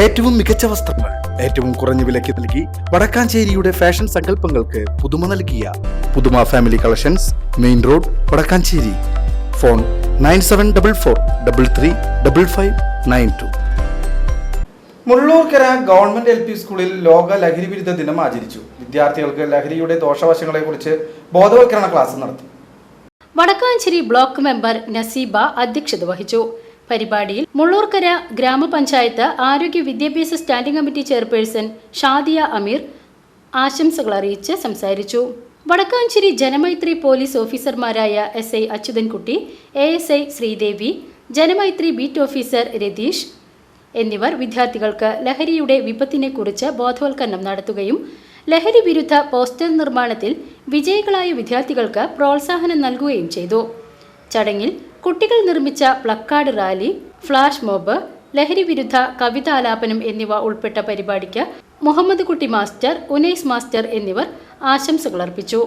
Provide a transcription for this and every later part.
ഏറ്റവും മികച്ച വസ്ത്രങ്ങൾ ഏറ്റവും കുറഞ്ഞ വിലയ്ക്ക് നൽകി വടക്കാഞ്ചേരിയുടെ ഫാഷൻ സങ്കല്പങ്ങൾക്ക് പുതുമ നൽകിയ പുതുമ family collections main road Vadakkancherry. Phone nine seven double four double three double five nine two. Mullurkara government L P സ്കൂളിൽ ലോക ലഹരി വിരുദ്ധ ദിനം ആചരിച്ചു. വിദ്യാർത്ഥികൾക്ക് ലഹരിയുടെ ദോഷവശങ്ങളെക്കുറിച്ച് ബോധവൽക്കരണ ക്ലാസ് നടത്തി. വടക്കാഞ്ചേരി ബ്ലോക്ക് മെമ്പർ നസീബ അധ്യക്ഷത വഹിച്ചു. പരിപാടിയിൽ മുള്ളൂർക്കര ഗ്രാമപഞ്ചായത്ത് ആരോഗ്യ വിദ്യാഭ്യാസ standing committee chairperson Shadiya Ameer ആശംസകൾ അറിയിച്ച് സംസാരിച്ചു. വടക്കാഞ്ചേരി ജനമൈത്രി പോലീസ് ഓഫീസർമാരായ S I Achuthankutty A S I Sreedevi Janamaithri beat officer Ratheesh എന്നിവർ വിദ്യാർത്ഥികൾക്ക് ലഹരിയുടെ വിപത്തിനെക്കുറിച്ച് ബോധവൽക്കരണം നടത്തുകയും ലഹരി വിരുദ്ധ പോസ്റ്റർ നിർമ്മാണത്തിൽ വിജയികളായ വിദ്യാർത്ഥികൾക്ക് പ്രോത്സാഹനം നൽകുകയും ചെയ്തു. ചടങ്ങിൽ കുട്ടികൾ നിർമ്മിച്ച പ്ലക്കാർഡ് റാലി ഫ്ലാഷ് മോബ് ലഹരി വിരുദ്ധ കവിതാലാപനം എന്നിവ ഉൾപ്പെട്ട പരിപാടിക്ക് മുഹമ്മദ് കുട്ടി മാസ്റ്റർ ഉനൈസ് മാസ്റ്റർ എന്നിവർ ആശംസകൾ അർപ്പിച്ചു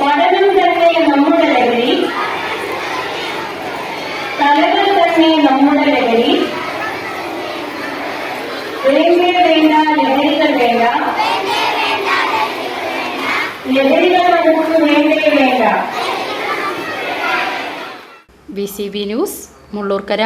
പഠനം തന്നെ നമ്മുടെ ലഹരി കലകൾ തന്നെ നമ്മുടെ ലഹരി വേണ്ടേ. വേണ്ട സി ബി ന്യൂസ് മുള്ളൂർക്കര.